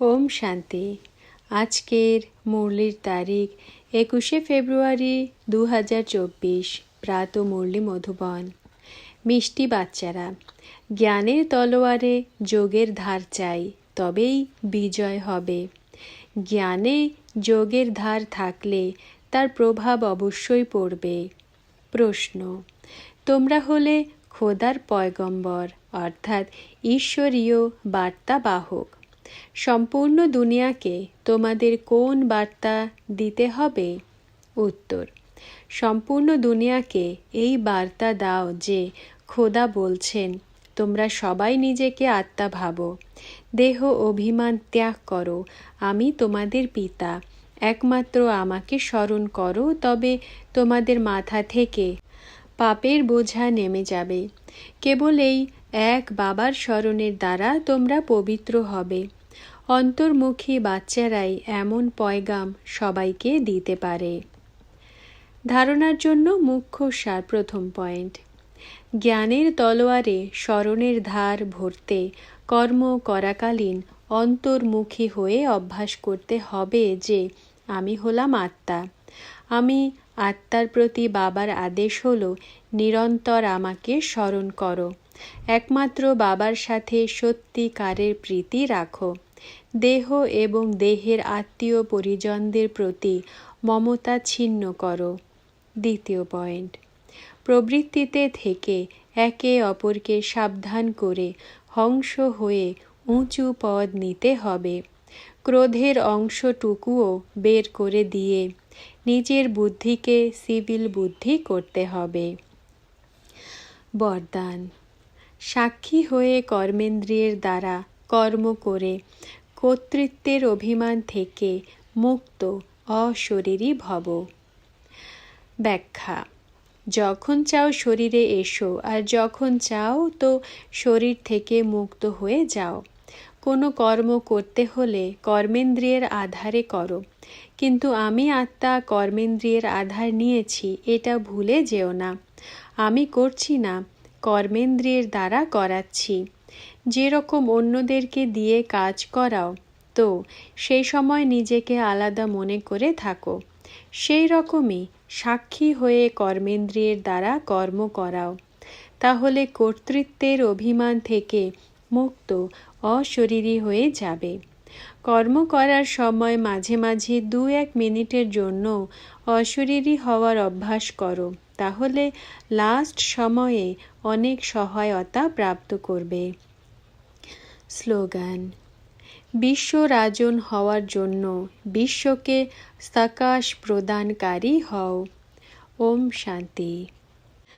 ওম শান্তি। আজকের মুরলির তারিখ একুশে ফেব্রুয়ারি দু হাজার চব্বিশ, প্রাত মুরলি মধুবন। মিষ্টি বাচ্চারা, জ্ঞানের তলোয়ারে যোগের ধার চাই, তবেই বিজয় হবে। জ্ঞানে যোগের ধার থাকলে তার প্রভাব অবশ্যই পড়বে। প্রশ্ন, তোমরা হলে খোদার পয়গম্বর, অর্থাৎ ঈশ্বরীয় বার্তাবাহক। সম্পূর্ণ দুনিয়াকে তোমাদের কোন বার্তা দিতে হবে? উত্তর, সম্পূর্ণ দুনিয়াকে এই বার্তা দাও যে খোদা বলছেন, তোমরা সবাই নিজেকে আত্মা ভাবো, দেহ অভিমান ত্যাগ করো, আমি তোমাদের পিতা, একমাত্র আমাকে স্মরণ করো, তবে তোমাদের মাথা থেকে পাপের বোঝা নেমে যাবে। কেবল এই এক বাবার স্মরণের দ্বারা তোমরা পবিত্র হবে। অন্তর্মুখী বাচ্চারাই এমন পয়গাম সবাইকে দিতে পারে। ধারণার জন্য মুখ্য সার প্রথম পয়েন্ট। জ্ঞানের তলোয়ারে স্মরণের ধার ভরতে কর্ম করাকালীন অন্তর্মুখী হয়ে অভ্যাস করতে হবে যে, আমি হলাম আত্মা। আমি আত্মার প্রতি বাবার আদেশ হল, নিরন্তর আমাকে স্মরণ করো। একমাত্র বাবার সাথে সত্যিকারের প্রীতি রাখো। দেহ এবং দেহের আত্মীয় পরিজনদের প্রতি মমতা ছিন্ন করো। দ্বিতীয় পয়েন্ট। প্রবৃত্তিতে থেকে একে অপরকে সাবধান করে হংস হয়ে উঁচু পদ নিতে হবে। ক্রোধের অংশটুকুও বের করে দিয়ে নিজের বুদ্ধিকে সিভিল বুদ্ধি করতে হবে। বরদান। সাক্ষী হয়ে কর্মেন্দ্রিয়ের দ্বারা কর্ম করে, কর্তৃত্বের অভিমান থেকে মুক্ত অশরীরী ভব। ব্যাখ্যা, যখন চাও শরীরে এসো আর যখন চাও তো শরীর থেকে মুক্ত হয়ে যাও। কোনো কর্ম করতে হলে কর্মেন্দ্রিয়ের আধারে করো। কিন্তু আমি আত্মা কর্মেন্দ্রিয়ের আধার নিয়েছি, এটা ভুলে যেও না। আমি করছি না, কর্মেন্দ্রিয়ের দ্বারা করাচ্ছি। যেরকম অন্যদেরকে দিয়ে কাজ করাও, তো সেই সময় নিজেকে আলাদা মনে করে থাকো। সেই রকমই সাক্ষী হয়ে কর্মেন্দ্রিয়ের দ্বারা কর্ম করাও। তাহলে কর্তৃত্বের অভিমান থেকে মুক্ত, অশরীরী হয়ে যাবে। কর্ম করার সময় মাঝে মাঝে দু এক মিনিটের জন্য অশরীরী হওয়ার অভ্যাস করো। তাহলে লাস্ট সময়ে অনেক সহায়তা প্রাপ্ত করবে। স্লোগান, বিশ্ব রাজন হওয়ার জন্য বিশ্বকে সাকাশ প্রদানকারী হও। ওম শান্তি।